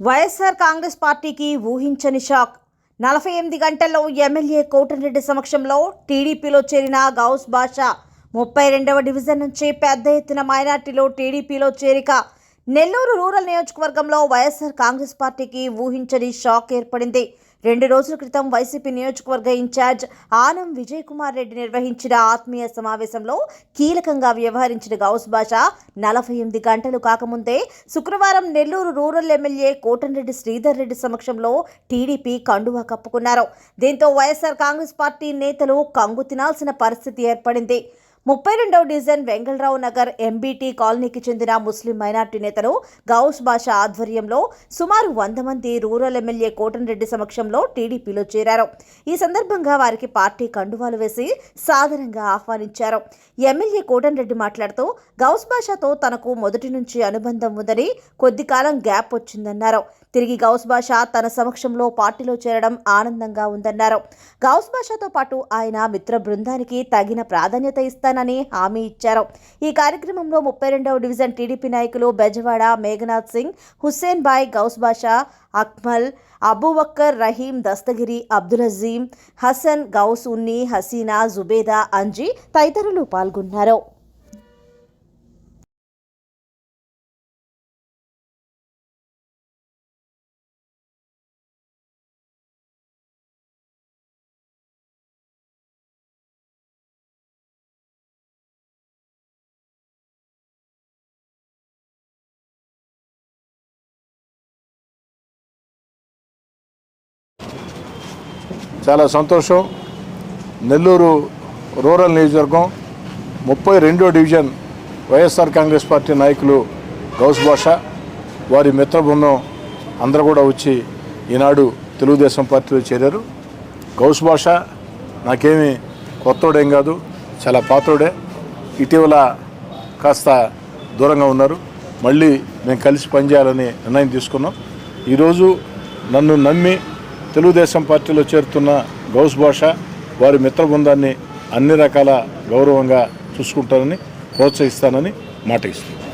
వైఎస్ఆర్ కాంగ్రెస్ పార్టీకి ఊహించని షాక్. నలభై ఎనిమిది గంటల్లో ఎమ్మెల్యే కోటరెడ్డి సమక్షంలో టీడీపీలో చేరిన గౌస్ బాషా ముప్పై రెండవ డివిజన్ నుంచి పెద్ద ఎత్తున మైనార్టీలో టీడీపీలో చేరిక. నెల్లూరు రూరల్ నియోజకవర్గంలో వైఎస్ఆర్ కాంగ్రెస్ పార్టీకి ఊహించని షాక్ ఏర్పడింది. రెండు రోజుల క్రితం వైసీపీ నియోజకవర్గ ఇన్ఛార్జ్ ఆనం విజయ్ కుమార్ రెడ్డి నిర్వహించిన ఆత్మీయ సమావేశంలో కీలకంగా వ్యవహరించిన గౌస్ బాషా నలభై ఎనిమిది గంటలు కాకముందే శుక్రవారం నెల్లూరు రూరల్ ఎమ్మెల్యే కోటంరెడ్డి శ్రీధర్ రెడ్డి సమక్షంలో టీడీపీ కండువా కప్పుకున్నారు. దీంతో వైఎస్ఆర్ కాంగ్రెస్ పార్టీ నేతలు కంగు తినాల్సిన పరిస్థితి ఏర్పడింది. ముప్పై రెండవ డివిజన్ వెంగళరావు నగర్ ఎంబీటీ కాలనీకి చెందిన ముస్లిం మైనార్టీ నేతలు గౌస్ బాషా ఆధ్వర్యంలో సుమారు వంద మంది రూరల్ ఎమ్మెల్యే కోటన్రెడ్డి సమక్షంలో టీడీపీలో చేరారు. ఈ సందర్భంగా వారికి పార్టీ కండువాలు వేసి సాదరంగా ఆహ్వానించారు. ఎమ్మెల్యే కోటన్రెడ్డి మాట్లాడుతూ గౌస్ బాషాతో తనకు మొదటి నుంచి అనుబంధం ఉందని కొద్ది కాలం గ్యాప్ వచ్చిందన్నారు. తిరిగి గౌస్ బాషా తన సమక్షంలో పార్టీలో చేరడం ఆనందంగా ఉందన్నారు. గౌస్ బాషాతో పాటు ఆయన మిత్ర బృందానికి తగిన ప్రాధాన్యత చేస్తానని హామీ ఇచ్చారు. ఈ కార్యక్రమంలో ముప్పై రెండవ డివిజన్ టీడీపీ నాయకులు బెజవాడ మేఘనాథ్ సింగ్ హుస్సేన్ బాయ్ గౌస్ బాషా అక్మల్ అబూబక్కర్ రహీం దస్తగిరి అబ్దుల్ అజీం హసన్ గౌస్ ఉన్ని హసీనా జుబేదా అంజీ తదితరులు పాల్గొన్నారు. చాలా సంతోషం. నెల్లూరు రూరల్ నియోజకవర్గం ముప్పై రెండో డివిజన్ వైఎస్ఆర్ కాంగ్రెస్ పార్టీ నాయకులు గౌస్ బాషా వారి మిత్ర బృందం అందరూ కూడా వచ్చి ఈనాడు తెలుగుదేశం పార్టీలో చేరారు. గౌస్ భాష నాకేమీ కొత్తోడేం కాదు చాలా పాతోడే. ఇటీవల కాస్త దూరంగా ఉన్నారు. మళ్ళీ మేము కలిసి పనిచేయాలని నిర్ణయం తీసుకున్నాం. ఈరోజు నన్ను నమ్మి తెలుగుదేశం పార్టీలో చేరుతున్న గౌస్ భాష వారి మిత్ర బృందాన్ని అన్ని రకాల గౌరవంగా చూసుకుంటానని ప్రోత్సహిస్తానని మాట ఇస్తున్నాను